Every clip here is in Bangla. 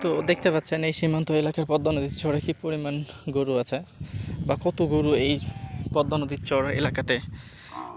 তো দেখতে পাচ্ছেন এই সীমান্ত এলাকার পদ্মা নদীর চরে কি পরিমাণ গরু আছে বা কত গরু এই পদ্মা নদীর চর এলাকাতে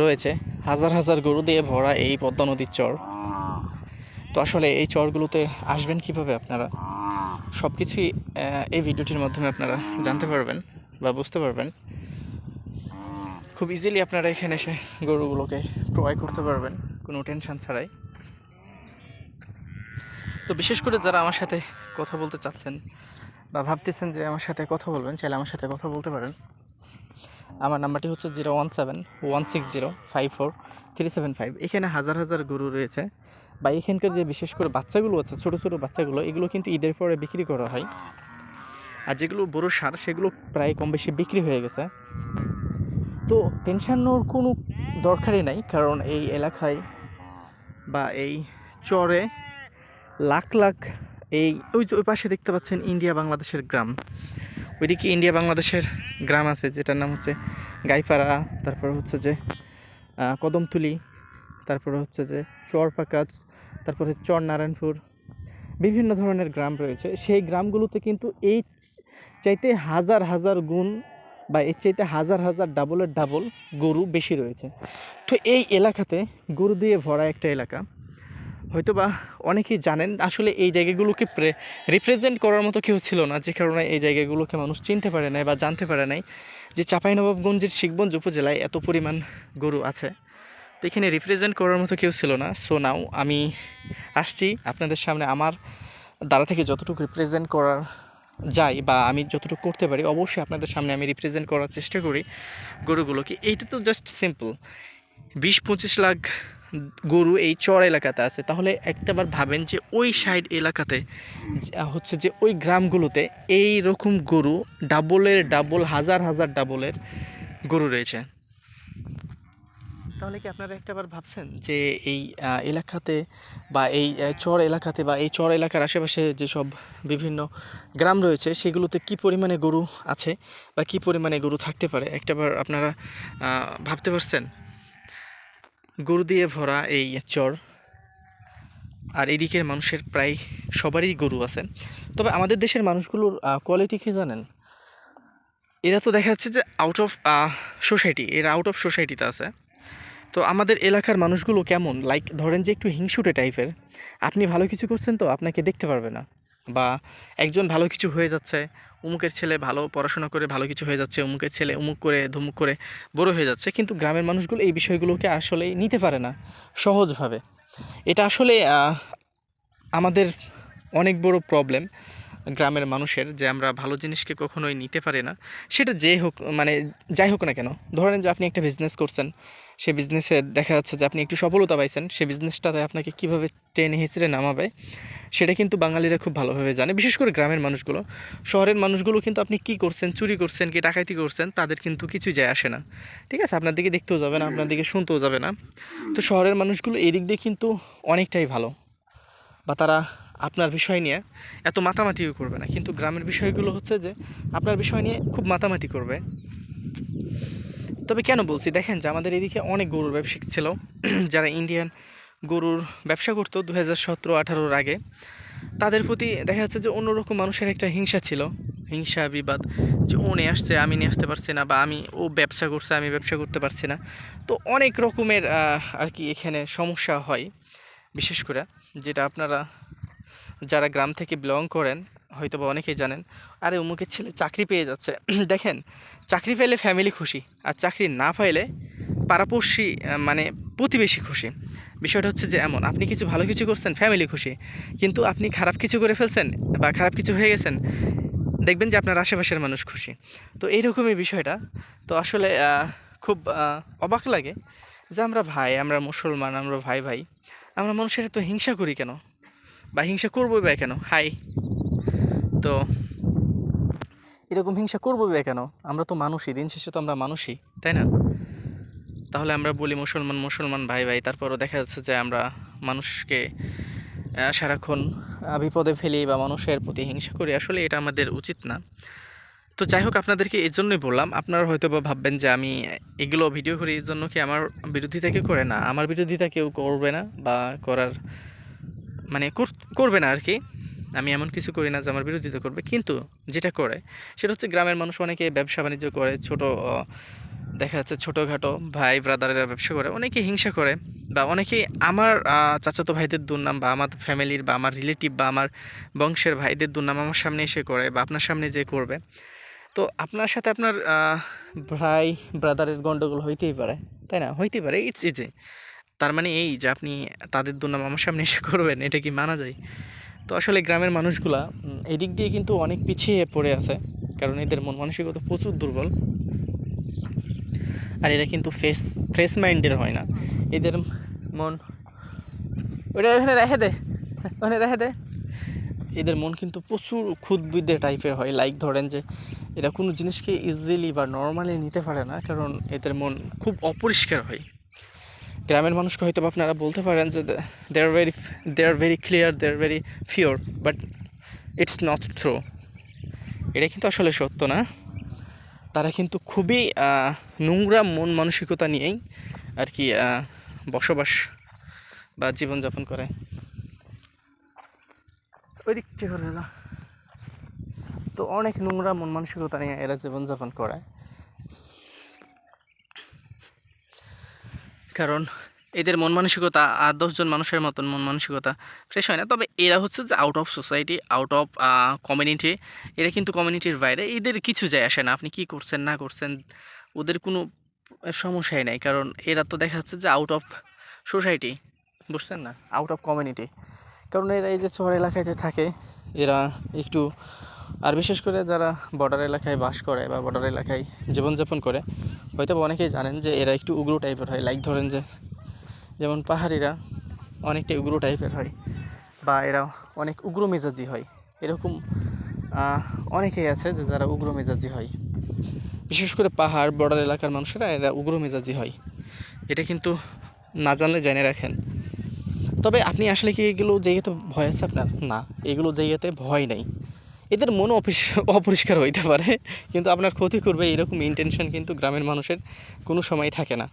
রয়েছে? হাজার হাজার গরু দিয়ে ভরা এই পদ্মা নদীর চর। তো আসলে এই চরগুলোতে আসবেন কীভাবে আপনারা? সব কিছুই এই ভিডিওটির মাধ্যমে আপনারা জানতে পারবেন বা বুঝতে পারবেন। খুব ইজিলি আপনারা এখানে এসে গরুগুলোকে ক্রয় করতে পারবেন, কোনো টেনশন ছাড়াই। তো বিশেষ করে যারা আমার সাথে কথা বলতে চাচ্ছেন বা ভাবতেছেন যে আমার সাথে কথা বলবেন, চাইলে আমার সাথে কথা বলতে পারেন। আমার নাম্বারটি হচ্ছে zero one seven one six zero five four three seven five. এখানে হাজার হাজার গরু রয়েছে। বা এখানকার যে বিশেষ করে বাচ্চাগুলো আছে, ছোটো ছোটো বাচ্চাগুলো, এগুলো কিন্তু ঈদের পরে বিক্রি করা হয়। আর যেগুলো বড় সার, সেগুলো প্রায় কম বেশি বিক্রি হয়ে গেছে। তো টেনশানোর কোনো দরকারই নাই, কারণ এই এলাকায় বা এই চরে লাখ লাখ এই, ওই যে ওই পাশে দেখতে পাচ্ছেন ইন্ডিয়া বাংলাদেশের গ্রাম। ওইদিকে ইন্ডিয়া বাংলাদেশের গ্রাম আছে, যেটার নাম হচ্ছে গাইপাড়া, তারপর হচ্ছে যে কদমতুলি, তারপরে হচ্ছে যে চরপাকা তারপরে চর নারায়ণপুর বিভিন্ন ধরনের গ্রাম রয়েছে। সেই গ্রামগুলোতে কিন্তু এই চাইতে হাজার হাজার গুণ বা এর চাইতে হাজার হাজার ডাবলের ডাবল গরু বেশি রয়েছে। তো এই এলাকাতে গরু দিয়ে ভরা একটা এলাকা। হয়তো বা অনেকেই জানেন, আসলে এই জায়গাগুলোকে রিপ্রেজেন্ট করার মতো কেউ ছিল না, যে কারণে এই জায়গাগুলোকে মানুষ চিনতে পারে নাই বা জানতে পারে নাই যে চাঁপাইনবাবগঞ্জের শিখগঞ্জ উপজেলায় এত পরিমাণ গরু আছে। তো এখানে রিপ্রেজেন্ট করার মতো কেউ ছিল না। সো নাও আমি আসছি আপনাদের সামনে আমার দ্বারা থেকে যতটুকু রিপ্রেজেন্ট করার যাই বা আমি যতটুকু করতে পারি, অবশ্যই আপনাদের সামনে আমি রিপ্রেজেন্ট করার চেষ্টা করি গরুগুলোকে। এইটা তো জাস্ট সিম্পল বিশ পঁচিশ লাখ গরু এই চর এলাকাতে আছে। তাহলে একটাবার ভাবেন যে ওই সাইড এলাকাতে হচ্ছে যে ওই গ্রামগুলোতে এই রকম গরু ডাবলের ডাবল, হাজার হাজার ডাবলের গরু রয়েছে। তাহলে কি আপনারা একটাবার ভাবছেন যে এই এলাকাতে বা এই চর এলাকাতে বা এই চর এলাকার আশেপাশে যেসব বিভিন্ন গ্রাম রয়েছে, সেগুলোতে কি পরিমাণে গরু আছে বা কি পরিমাণে গরু থাকতে পারে? একটাবার আপনারা ভাবতে পারছেন? গরু দিয়ে ভরা এই চর, আর এদিকের মানুষের প্রায় সবারই গরু আছে। তবে আমাদের দেশের মানুষগুলোর কোয়ালিটি কি জানেন? এরা তো দেখা যাচ্ছে যে আউট অফ সোসাইটি এরা আউট অফ সোসাইটিতে আছে। তো আমাদের এলাকার মানুষগুলো কেমন? লাইক ধরেন যে একটু হিংসুটে টাইপের আপনি ভালো কিছু করছেন তো আপনাকে দেখতে পারবে না। বা একজন ভালো কিছু হয়ে যাচ্ছে উমুকের ছেলে ভালো পড়াশোনা করে ভালো কিছু হয়ে যাচ্ছে, উমুকের ছেলে উমুক করে, ধুমুক করে বড় হয়ে যাচ্ছে, কিন্তু গ্রামের মানুষগুলো এই বিষয়গুলোকে আসলে নিতে পারে না সহজভাবে। এটা আসলে আমাদের অনেক বড় প্রবলেম গ্রামের মানুষের যে আমরা ভালো জিনিসকে কখনোই নিতে পারি না। সেটা যে হোক মানে যাই হোক না কেন, ধরেন যে আপনি একটা বিজনেস করছেন সেই বিজনেসে দেখা যাচ্ছে যে আপনি একটু সফলতা পাইছেন, সে বিজনেসটাতে আপনাকে কীভাবে টেনে হিচড়ে নামাবে, সেটা কিন্তু বাঙালিরা খুব ভালোভাবে জানে। বিশেষ করে গ্রামের মানুষগুলো। শহরের মানুষগুলো কিন্তু আপনি কি করছেন, চুরি করছেন, কি ডাকাতি করছেন, তাদের কিন্তু কিছু যায় আসে না। ঠিক আছে? আপনার দিকে দেখতেও যাবে না, আপনার দিকে শুনতেও যাবে না। তো শহরের মানুষগুলো এই দিক দিয়ে কিন্তু অনেকটাই ভালো। বা তারা আপনার বিষয় নিয়ে এত মাতামাতিও করবে না। কিন্তু গ্রামের বিষয়গুলো হচ্ছে যে আপনার বিষয় নিয়ে খুব মাতামাতি করবে। তবে কেন বলছি? দেখেন যে আমাদের এদিকে অনেক গরুর ব্যবসায়িক ছিল। যারা ইন্ডিয়ান গরুর ব্যবসা করতো দু হাজার সতেরো আঠারোর আগে, তাদের প্রতি দেখা যাচ্ছে যে অন্যরকম মানুষের একটা হিংসা ছিল। হিংসা, বিবাদ, যে ও নিয়ে আসছে, আমি নিয়ে আসতে পারছি না বা আমি ও ব্যবসা করছে, আমি ব্যবসা করতে পারছি না। তো অনেক রকমের আর কি এখানে সমস্যা হয়, বিশেষ করে যেটা আপনারা যারা গ্রাম থেকে বিলং করেন হয়তো বা অনেকেই জানেন। আরে অমুকের ছেলে চাকরি পেয়ে যাচ্ছে। দেখেন, চাকরি পেলে ফ্যামিলি খুশি, আর চাকরি না পাইলে পাড়াপড়শি মানে প্রতিবেশী খুশি। বিষয়টা হচ্ছে যে এমন, আপনি কিছু ভালো কিছু করছেন ফ্যামিলি খুশি। কিন্তু আপনি খারাপ কিছু করে ফেলছেন বা খারাপ কিছু হয়ে গেছেন, দেখবেন যে আপনার আশেপাশের মানুষ খুশি। তো এইরকমই বিষয়টা। তো আসলে খুব অবাক লাগে যে আমরা ভাই, আমরা মুসলমান, আমরা ভাই ভাই, আমরা মানুষের তো হিংসা করি কেন? বা হিংসা করবোই বা কেন? হাই। তো। এরকম হিংসা করবোই বা কেন? আমরা তো মানুষই, দিন শেষে তো আমরা মানুষই, তাই না? তাহলে আমরা বলি মুসলমান মুসলমান ভাই ভাই, তারপরও দেখা যাচ্ছে যে আমরা মানুষকে সারাক্ষণ বিপদে ফেলি বা মানুষের প্রতি হিংসা করি, আসলে এটা আমাদের উচিত না। তো যাই হোক, আপনাদেরকে এই জন্যই বললাম, আপনারা হয়তো বা ভাববেন যে আমি এগুলো ভিডিও করি, এই জন্য কি আমার বিরোধিতা কেউ করে না? আমার বিরোধিতা কেউ করবে না বা করার মানে করবে না আর কি। আমি এমন কিছু করি না যে আমার বিরোধিতা করবে। কিন্তু যেটা করে, সেটা হচ্ছে গ্রামের মানুষ অনেকে ব্যবসা বাণিজ্য করে, ছোট দেখা যাচ্ছে ছোটোখাটো ভাই ব্রাদারেরা ব্যবসা করে, অনেকে হিংসা করে বা অনেকেই আমার চাচাতো ভাইদের দুর্নাম বা আমার ফ্যামিলির বা আমার রিলেটিভ বা আমার বংশের ভাইদের দুর্নাম আমার সামনে এসে করে বা আপনার সামনে যে করবে। তো আপনার সাথে আপনার ভাই ব্রাদারের গণ্ডগোল হইতেই পারে, তাই না? হইতেই পারে ইটস ইজে তার মানে এই যে আপনি তাদের দুর্নাম আমার সামনে এসে করবেন, এটা কি মানা যায়? তো আসলে গ্রামের মানুষগুলা এদিক দিয়ে কিন্তু অনেক পিছিয়ে পড়ে আছে, কারণ এদের মন মানসিকতা প্রচুর দুর্বল। আর এরা কিন্তু ফেস ফ্রেশ মাইন্ডের হয় না। এদের মন, ওটা ওখানে রেখে দে, ওখানে রেখে দে। এদের মন কিন্তু প্রচুর ক্ষুদ্বিদে টাইপের হয়। লাইক ধরেন যে, এরা কোনো জিনিসকে ইজিলি বা নর্মালি নিতে পারে না, কারণ এদের মন খুব অপরিষ্কার হয়। গ্রামের মানুষকে হয়তো আপনারা বলতে পারেন যে they are very they are very clear they are very pure but it's not throw এটা কিন্তু আসলে সত্য না। তারা কিন্তু খুবই নোংরা মন মানসিকতা নিয়েই আর কি বসবাস বা জীবনযাপন করে। ওই দিক থেকে তো অনেক নোংরা মন মানসিকতা নিয়ে এরা জীবনযাপন করে কারণ এদের মন মানসিকতা আর দশজন মানুষের মতন মন মানসিকতা ফ্রেশ হয় না। তবে এরা হচ্ছে যে out of society out of community এরা কিন্তু কমিউনিটির বাইরে। এদের কিছু যায় আসে না। আপনি কি করছেন, না করছেন, ওদের কোনো সমস্যাই নাই। কারণ এরা তো দেখা যাচ্ছে যে আউট অফ সোসাইটি বুঝছেন না? আউট অফ কমিউনিটি কারণ এরা এই যে শহর এলাকাতে থাকে, এরা একটু আর বিশেষ করে যারা বর্ডার এলাকায় বাস করে বা বর্ডার এলাকায় জীবনযাপন করে হয়তো অনেকেই জানেন যে এরা একটু উগ্র টাইপের হয়। লাইক ধরেন যে, যেমন পাহাড়িরা অনেকটাই উগ্র টাইপের হয় বা এরা অনেক উগ্র মেজাজি হয়। এরকম অনেকেই আছে যে যারা উগ্র মেজাজি হয়। বিশেষ করে পাহাড়, বর্ডার এলাকার মানুষেরা এরা উগ্র মেজাজি হয়। এটা কিন্তু না জানলে জেনে রাখেন। তবে আপনি আসলে কি এগুলো জায়গাতে ভয় আছে আপনার? না, এগুলো জায়গাতে ভয় নেই। এদের মনও অপরিষ্কার হইতে পারে। কিন্তু আপনার ক্ষতি করবে এরকম ইন্টেনশন কিন্তু গ্রামের মানুষের কোনো সময় থাকে না।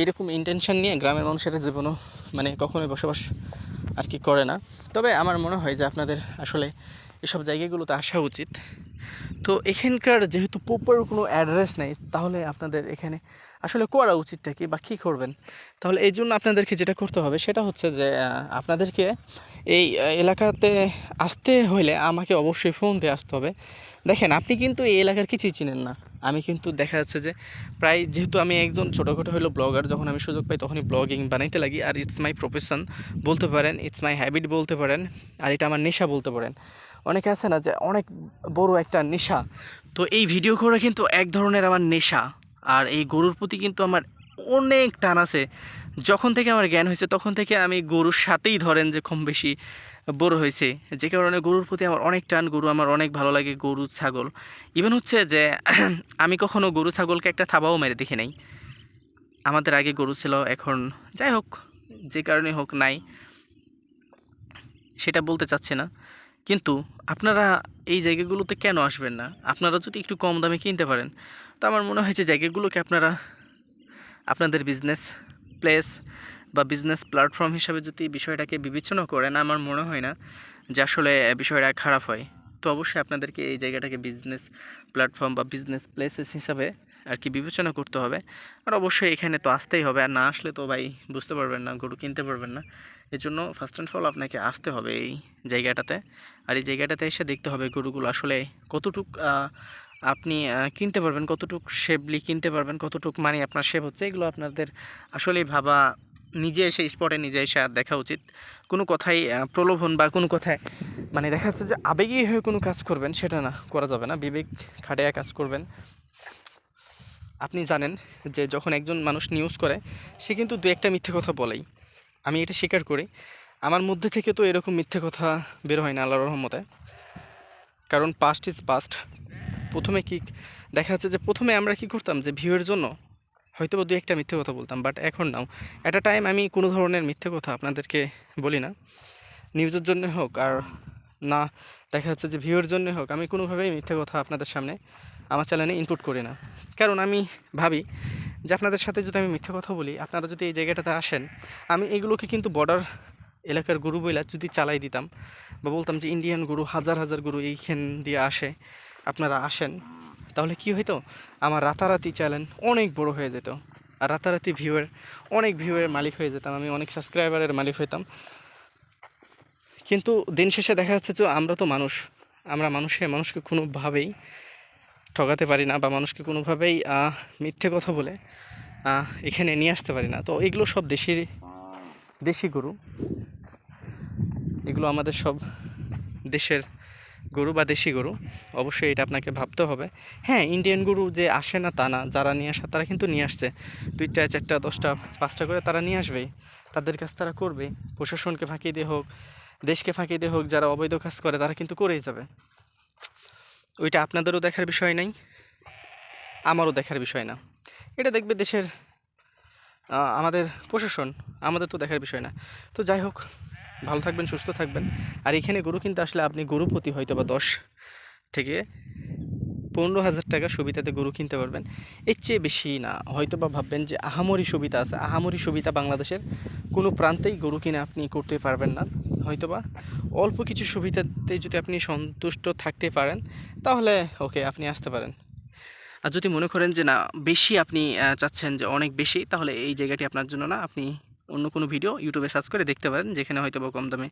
এরকম ইন্টেনশন নিয়ে গ্রামের মানুষের জীবনও মানে কখনোই বসবাস আর কি করে না। তবে আমার মনে হয় যে আপনাদের আসলে এসব জায়গাগুলোতে আসা উচিত। তো এখানকার যেহেতু প্রপার কোনো অ্যাড্রেস নেই, তাহলে আপনাদের এখানে আসলে করা উচিতটা কি বা কী করবেন? তাহলে এই জন্য আপনাদেরকে যেটা করতে হবে, সেটা হচ্ছে যে আপনাদেরকে এই এলাকাতে আসতে হলে আমাকে অবশ্যই ফোন দিয়ে আসতে হবে। দেখেন, আপনি কিন্তু এই এলাকার কিছুই চিনেন না। আমি কিন্তু দেখা যাচ্ছে যে প্রায় যেহেতু আমি একজন ছোটোখাটো হলো ব্লগার, যখন আমি সুযোগ পাই তখনই ব্লগিং বানাইতে লাগি। আর ইটস মাই প্রফেশন বলতে পারেন ইটস মাই হ্যাবিট বলতে পারেন, আর এটা আমার নেশা বলতে পারেন। অনেকে আছে না যে অনেক বড় একটা নেশা। তো এই ভিডিও করা কিন্তু এক ধরনের আমার নেশা। আর এই গরুর প্রতি কিন্তু আমার অনেক টান আছে। যখন থেকে আমার জ্ঞান হয়েছে, তখন থেকে আমি গরুর সাথেই ধরেন যে কম বেশি বড় হয়েছে। যে কারণে গরুর প্রতি আমার অনেক টান, গরু আমার অনেক ভালো লাগে, গরু, ছাগল। ইভেন হচ্ছে যে আমি কখনো গরু, ছাগলকে একটা থাবাও মেরে দেখি নাই। আমাদের আগে গরু ছিল, এখন যাই হোক, যে কারণে হোক নাই। সেটা বলতে চাচ্ছি না। কিন্তু আপনারা এই জায়গাগুলোতে কেন আসবেন না? আপনারা যদি একটু কম দামে কিনতে পারেন, তো আমার মনে হয় যে জায়গাগুলোকে আপনারা, আপনাদের বিজনেস প্লেস বা বিজনেস প্ল্যাটফর্ম হিসাবে যদি বিষয়টাকে বিবেচনা করেন, আমার মনে হয় না যে আসলে বিষয়টা খারাপ হয়। তো অবশ্যই আপনাদেরকে এই জায়গাটাকে বিজনেস প্ল্যাটফর্ম বা বিজনেস প্লেসেস হিসাবে আর কি বিবেচনা করতে হবে। আর অবশ্যই এখানে তো আসতেই হবে, আর না আসলে তো ভাই বুঝতে পারবেন না, গরু কিনতে পারবেন না। এর জন্য ফার্স্ট অ্যান্ড অল আপনাকে আসতে হবে এই জায়গাটাতে। আর এই জায়গাটাতে এসে দেখতে হবে গরুগুলো আসলে কতটুক আপনি কিনতে পারবেন, কতটুক শেপলি কিনতে পারবেন, কতটুক মানে আপনার শেপ হচ্ছে, এগুলো আপনাদের আসলেই ভাবা নিজে এসে স্পটে নিজে এসে আর দেখা উচিত। কোনো কথাই প্রলোভন বা কোনো কথায় মানে দেখা যাচ্ছে যে আবেগী হয়ে কোনো কাজ করবেন সেটা না, করা যাবে না। বিবেক খাটিয়ে কাজ করবেন। আপনি জানেন যে যখন একজন মানুষ নিউজ করে, সে কিন্তু দু একটা মিথ্যে কথা বলেই। আমি এটা স্বীকার করি। আমার মধ্যে থেকে তো এরকম মিথ্যে কথা বের হয় না আল্লাহ রহমতে। কারণ পাস্ট ইজ পাস্ট প্রথমে কি দেখা যাচ্ছে যে প্রথমে আমরা কি করতাম যে ভিউয়ের জন্য হয়তো দু একটা মিথ্যে কথা বলতাম বাট এখন নাও। আ টাইম আমি কোনো ধরনের মিথ্যে কথা আপনাদেরকে বলি না। নিউজের জন্য হোক আর না, দেখা যাচ্ছে যে ভিউয়ের জন্য হোক, আমি কোনোভাবেই মিথ্যে কথা আপনাদের সামনে আমার চ্যানেলে ইনপুট করি না। কারণ আমি ভাবি যে আপনাদের সাথে যদি আমি মিথ্যে কথা বলি, আপনারা যদি এই জায়গাটাতে আসেন, আমি এগুলোকে কিন্তু বর্ডার এলাকার গরু বইলা যদি চালাই দিতাম বা বলতাম যে ইন্ডিয়ান গরু হাজার হাজার গরু এইখান দিয়ে আসে, আপনারা আসেন। তাহলে কি হইতো? আমার রাতারাতি চ্যানেল অনেক বড় হয়ে যেত। আর রাতারাতি ভিউয়ের অনেক ভিউয়ের মালিক হয়ে যেতাম, আমি অনেক সাবস্ক্রাইবারের মালিক হইতাম। কিন্তু দিন শেষে দেখা যাচ্ছে যে আমরা তো মানুষ। আমরা মানুষে মানুষকে কোনোভাবেই ঠকাতে পারি না বা মানুষকে কোনোভাবেই মিথ্যে কথা বলে এখানে নিয়ে আসতে পারি না। তো এগুলো সব দেশি দেশি গরু। এগুলো আমাদের সব দেশের গরু বা দেশি গরু, অবশ্যই এটা আপনাকে ভাবতে হবে। হ্যাঁ ইন্ডিয়ান গরু যে আসে না তা না, যারা নিয়ে আসে তারা কিন্তু নিয়ে আসছে। দুইটা, চারটা, দশটা, পাঁচটা করে তারা নিয়ে আসবেই তাদের কাজ তারা করবে। প্রশাসনকে ফাঁকি দিয়ে হোক, দেশকে ফাঁকি দিয়ে হোক, যারা অবৈধ কাজ করে তারা কিন্তু করেই যাবে। ওইটা আপনাদেরও দেখার বিষয় নাই, আমারও দেখার বিষয় না। এটা দেখবে দেশের আমাদের প্রশাসন, আমাদের তো দেখার বিষয় না। তো যাই হোক ভালো থাকবেন, সুস্থ থাকবেন। আর এখানে গরু কিনতে আসলে আপনি গরু প্রতি হয়তো বা দশ থেকে পনেরো হাজার টাকা সুবিধাতে গরু কিনতে পারবেন। এর চেয়ে বেশি না। হয়তো বা ভাববেন যে আহামরি সুবিধা আছে। আহামরি সুবিধা বাংলাদেশের কোনো প্রান্তেই গরু কিনে আপনি করতে পারবেন না। হয়তোবা অল্প কিছু সুবিধাতে যদি আপনি সন্তুষ্ট থাকতে পারেন, তাহলে ওকে আপনি আসতে পারেন। আর যদি মনে করেন যে না, বেশি আপনি চাচ্ছেন যে অনেক বেশি, তাহলে এই জায়গাটি আপনার জন্য না, আপনি অন্য কোনো ভিডিও ইউটিউবে সার্চ করে দেখতে পারেন, যেখানে হয়তো বা কম দামে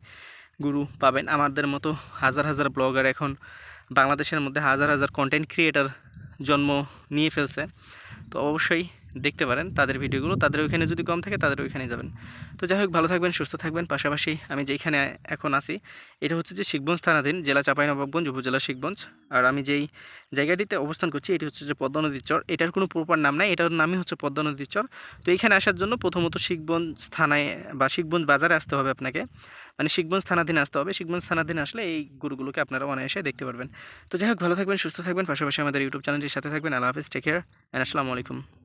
গুরু পাবেন। আমাদের মতো হাজার হাজার ব্লগার এখন বাংলাদেশের মধ্যে হাজার হাজার কন্টেন্ট ক্রিয়েটার জন্ম নিয়ে ফেলছে। তো অবশ্যই দেখতে পারেন তাদের ভিডিওগুলো। তাদের ওইখানে যদি কম থাকে, তাদের ওইখানে যাবেন। তো যাই হোক, ভালো থাকবেন, সুস্থ থাকবেন। পাশাপাশি আমি যেখানে এখন আছি, এটা হচ্ছে যে শিখগঞ্জ থানাধীন জেলা চাঁপাইনবাবগঞ্জ, উপজেলা শিখগঞ্জ আর আমি যেই জায়গাটিতে অবস্থান করছি, এটি হচ্ছে যে পদ্মা নদীর চর। এটার কোনো প্রপার নাম নাই, এটার নামই হচ্ছে পদ্মা নদীর চর। তো এখানে আসার জন্য প্রথমত শিখগঞ্জ থানায় বা শিখগঞ্জ বাজারে আসতে হবে আপনাকে। মানে শিখগঞ্জ থানাধীনে আসতে হবে। শিখগঞ্জ থানাধীনে আসলে এই গরুগুলোকে আপনারা অনায়াসে দেখতে পারবেন। তো যাই হোক, ভালো থাকবেন, সুস্থ থাকবেন। পাশাপাশি আমাদের ইউটিউব চ্যানেলটির সাথে থাকবেন। আল্লাহ হাফিজ টেক কেয়ার অ্যান্ড আসসালামু আলাইকুম।